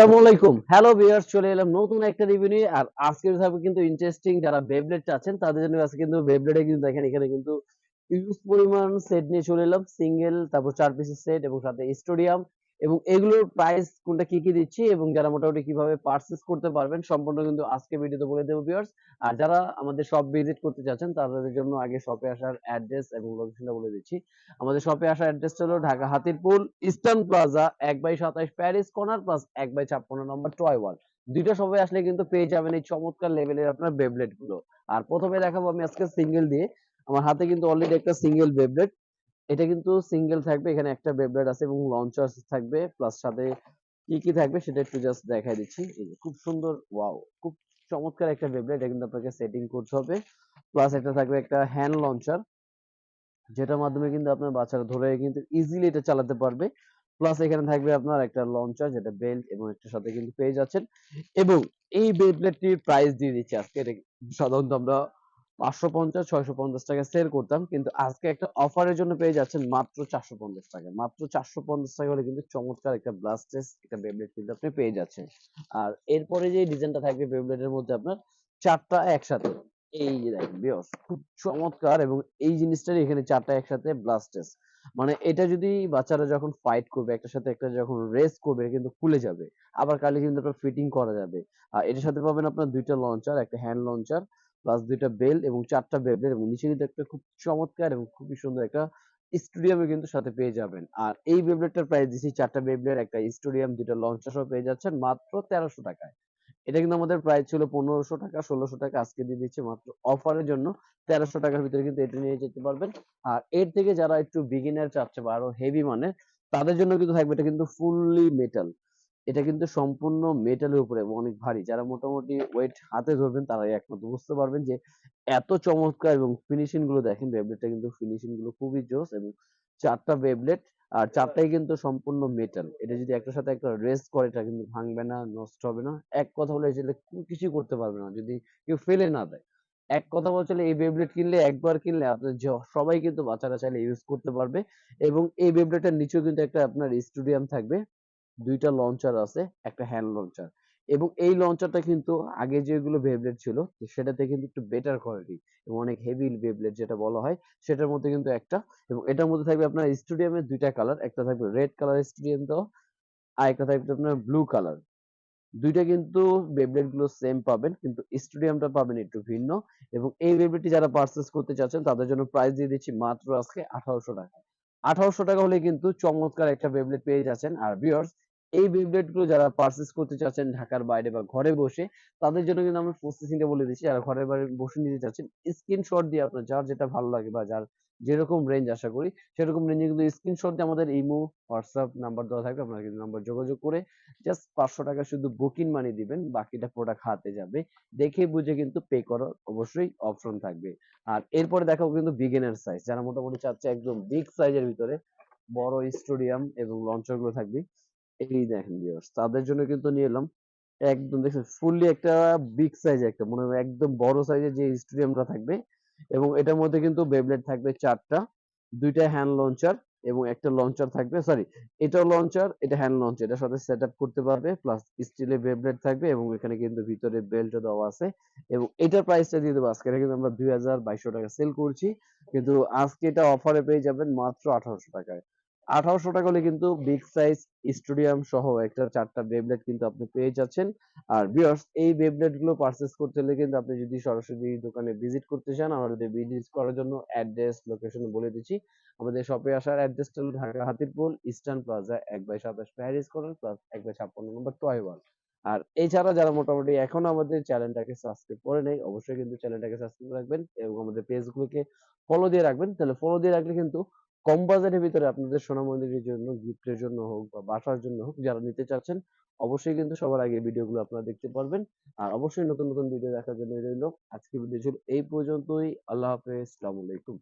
আসসালামু আলাইকুম। Hello viewers চলে এলাম নতুন একটা রিভিউ নিয়ে। আর আজকের থাকবে কিন্তু ইন্টারেস্টিং যারা বেবলেট চাচ্ছেন, তাদের জন্য আজকে কিন্তু বেবলেটে কিন্তু দেখেন, এখানে কিন্তু ইউজ পরিমাণ সেট নিয়ে চলে এলাম। সিঙ্গেল তারপর চার পিসের সেট এবং সাথে স্টেডিয়াম এবং এগুলোর প্রাইস কোনটা কি কি দিচ্ছি এবং যারা মোটামুটি কীভাবে পারচেজ করতে পারবেন সম্পূর্ণ কিন্তু আজকে ভিডিওতে বলে দেবো ভিউয়ার্স আর যারা আমাদের শপ ভিজিট করতে চাচ্ছেন, তাদের জন্য আগে শপে আসার অ্যাড্রেস এবং লোকেশনটা বলে দিচ্ছি। আমাদের শপে আসার অ্যাড্রেসটা হলো ঢাকা হাতিরপুল ইস্টার্ন প্লাজা এক বাই সাতাশ প্যারিস, কর্নার প্লাস এক বাই ছাপ্পান্ন নম্বর টয় ওয়াল দুইটা শপে আসলে কিন্তু পেয়ে যাবেন এই চমৎকার লেভেলের আপনার বেবলেটগুলো। আর প্রথমে দেখাবো আমি আজকে সিঙ্গেল দিয়ে। আমার হাতে কিন্তু অলরেডি একটা সিঙ্গেল বেবলেট এটা কিন্তু সিঙ্গেল থাকবে, এখানে একটা বেবলেট আছে এবং লঞ্চার থাকবে প্লাস সাথে কি কি থাকবে সেটা একটু জাস্ট দেখাই দিচ্ছি। খুব সুন্দর ওয়াও খুব চমৎকার একটা বেবলেট এটা কিন্তু আপনাকে সেটিং করতে হবে। প্লাস এটা থাকবে একটা হ্যান্ড লঞ্চার যেটার মাধ্যমে কিন্তু আপনার বাচ্চারা ধরে কিন্তু ইজিলি এটা চালাতে পারবে। প্লাস এখানে থাকবে আপনার একটা লঞ্চার যেটা বেল্ট এবং একটা সাথে কিন্তু পেয়ে যাচ্ছেন। এবং এই বেবলেটটির প্রাইস দিয়ে দিচ্ছি আজকে, এটা সাধারণত আমরা পাঁচশো পঞ্চাশ, ছয়শো পঞ্চাশ টাকা সেল করতাম। কিন্তু আজকে একটা অফারের জন্য পেয়ে যাচ্ছেন মাত্র চারশো পঞ্চাশ টাকা। মাত্র চারশো পঞ্চাশ টাকা হলে কিন্তু চমৎকার একটা ব্লাস্টেস একটা বেবলেট কিন্তু আপনি পেয়ে যাচ্ছেন। আর এরপরে যে ডিজাইনটা থাকবে বেবলেটের মধ্যে আপনার চারটা একসাথে। এই যে দেখেন বিয়স খুব চমৎকার এবং এই জিনিসটার এখানে চারটা একসাথে ব্লাস্টেস মানে এটা যদি বাচ্চারা যখন ফাইট করবে, একটার সাথে একটা যখন রেস করবে কিন্তু খুলে যাবে। আবার কালে কিন্তু ফিটিং করা যাবে। আর এটার সাথে পাবেন আপনার দুইটা লঞ্চার একটা হ্যান্ড লঞ্চার প্লাস দুইটা বেল এবং চারটা বেল এবং নিচে কিন্তু একটা খুব চমৎকার এবং খুবই সুন্দর একটা স্টুডিয়ামে কিন্তু সাথে পেয়ে যাবেন। আর এই বেবলেটটার প্রাইস দিচ্ছি চারটা বেবলেট একটা স্টুডিয়াম দুইটা লঞ্চার সহ পেয়ে যাচ্ছেন মাত্র তেরোশো টাকায়। এটা কিন্তু আমাদের প্রাইস ছিল পনেরোশো টাকা, ষোলোশো টাকা, আজকে দিয়ে দিচ্ছি মাত্র অফারের জন্য। তেরোশো টাকার ভিতরে কিন্তু এটা নিয়ে যেতে পারবেন। আর এর থেকে যারা একটু বিগিনার চাচ্ছে বা আরও হেভি মানে তাদের জন্য কিন্তু থাকবে এটা কিন্তু ফুললি মেটাল এটা কিন্তু সম্পূর্ণ মেটালের উপরে অনেক ভারী। যারা মোটামুটি ওয়েট হাতে ধরবেন, তারাই একমাত্র বুঝতে পারবেন যে এত চমৎকার এবং ফিনিশিংগুলো দেখেন বেবলেটটা কিন্তু ফিনিশিংগুলো খুবই জোস এবং চারটা বেবলেট আর চারটাই কিন্তু সম্পূর্ণ মেটাল এটা যদি একটার সাথে একটা রেস্ট করে, এটা কিন্তু ভাঙবে না, নষ্ট হবে না। এক কথা বলে এটা কিছু করতে পারবে না। যদি কেউ ফেলে না দেয়, এক কথা বলতে এই বেবলেট কিনলে, একবার কিনলে আপনার সবাই কিন্তু বাচ্চারা চাইলে ইউজ করতে পারবে এবং এই বেবলেটের নিচেও কিন্তু একটা আপনার স্টুডিয়াম থাকবে। দুইটা লঞ্চার আছে, একটা হ্যান্ড লঞ্চার এবং এই লঞ্চারটা কিন্তু আগে যেগুলো বেবলেট ছিল সেটাতে কিন্তু একটু বেটার কোয়ালিটি এবং অনেক হেভি বেবলেট যেটা বলা হয়, সেটার মধ্যে কিন্তু একটা এবং এটার মধ্যে থাকবে আপনার স্টুডিয়ামের দুইটা কালার একটা থাকবে রেড কালার স্টুডিয়াম তো, আর একটা থাকবে আপনার ব্লু কালার দুইটা কিন্তু বেবলেটগুলো সেম পাবেন, কিন্তু স্টুডিয়ামটা পাবেন একটু ভিন্ন এবং এই বেবলেটটি যারা পারচেস করতে চাচ্ছেন, তাদের জন্য প্রাইস দিয়ে দিচ্ছি মাত্র আজকে আঠারোশো টাকা। আঠারোশো টাকা হলে কিন্তু চমৎকার একটা বেবলেট পেয়ে যাচ্ছেন, আর ভিউয়ার্স এই বেবলেটগুলো যারা পারচেস করতে চাচ্ছেন ঢাকার বাইরে বা ঘরে বসে, তাদের জন্য কিন্তু আমি প্রসেসিংটা বলে দিচ্ছি। যারা ঘরের বাইরে বসে নিতে চাচ্ছেন স্ক্রিনশট দিয়ে আপনার যার যেটা ভালো লাগে বা যার যেরকম রেঞ্জ আশা করি, সেরকম রেঞ্জে কিন্তু স্ক্রিনশট দিয়ে আমাদের ইমো হোয়াটসঅ্যাপ নাম্বার দেওয়া থাকবে। আপনারা কিন্তু নাম্বার যোগাযোগ করে জাস্ট পাঁচশো টাকা শুধু বুকিং মানি দিবেন, বাকিটা প্রোডাক্ট হাতে যাবে। দেখে বুঝে কিন্তু পে করার অবশ্যই অপশন থাকবে। আর এরপরে দেখাবো কিন্তু বিগিনার সাইজ যারা মোটামুটি চাচ্ছে একদম বিগ সাইজের ভিতরে, বড় স্টেডিয়াম এবং লঞ্চারগুলো থাকবে। এই দেখেন ভিউয়ার্স তাদের জন্য কিন্তু নিয়ে এলাম। একদম দেখছেন ফুললি একটা বিগ সাইজ একটা, মনে হয় একদম বড় সাইজের যে স্টেডিয়ামটা থাকবে এবং এটার মধ্যে কিন্তু বেবলেট থাকবে চারটা, দুইটা হ্যান্ড লঞ্চার এবং একটা লঞ্চার থাকবে সরি এটাও লঞ্চার এটা হ্যান্ড লঞ্চার এটার সাথে সেট করতে পারবে প্লাস স্টিলের বেবলেট থাকবে এবং এখানে কিন্তু ভিতরে বেল্ট দেওয়া আছে এবং এটার প্রাইসটা দিয়ে দেবো। আজকে এটা কিন্তু আমরা দুই হাজার বাইশশো টাকা সেল করছি, কিন্তু আজকে এটা অফারে পেয়ে যাবেন মাত্র আঠারোশো টাকায়। আঠারোশো টাকা হলে কিন্তু বিগ সাইজ স্টেডিয়াম সহ একটা চারটা বেবলেট কিন্তু আপনি পেয়ে যাচ্ছেন। আর বিয়ার্স এই বেবলেটগুলো পারচেস করতে হলে কিন্তু আপনি যদি সরাসরি দোকানে ভিজিট করতে চান, আমাদের ভিজিট করার জন্য অ্যাড্রেস লোকেশন বলে দিচ্ছি। আমাদের শপে আসার অ্যাড্রেসটা হলো ঢাকা হাতিরপুল ইস্টার্ন প্লাজা এক বাই সাতাশ প্যারিস কর্নার প্লাস এক বাই ছাপ্পান্ন নম্বর টয় ওয়াল আর এছাড়া যারা মোটামুটি এখনও আমাদের চ্যানেলটাকে সাবস্ক্রাইব করে নেই, অবশ্যই কিন্তু চ্যানেলটাকে সাবস্ক্রাইব রাখবেন এবং আমাদের পেজগুলোকে ফলো দিয়ে রাখবেন। তাহলে ফলো দিয়ে রাখলে কিন্তু কম বাজেটের ভিতরে আপনাদের সোনামন্দিরের জন্য, গিফটের জন্য হোক বা বাসার জন্য হোক যারা নিতে চাচ্ছেন, অবশ্যই কিন্তু সবার আগে ভিডিওগুলো আপনারা দেখতে পারবেন। আর অবশ্যই নতুন নতুন ভিডিও দেখার জন্য রইল। আজকে ভিডিও ছিল এই পর্যন্তই। আল্লাহ হাফেজ। আলাইকুম।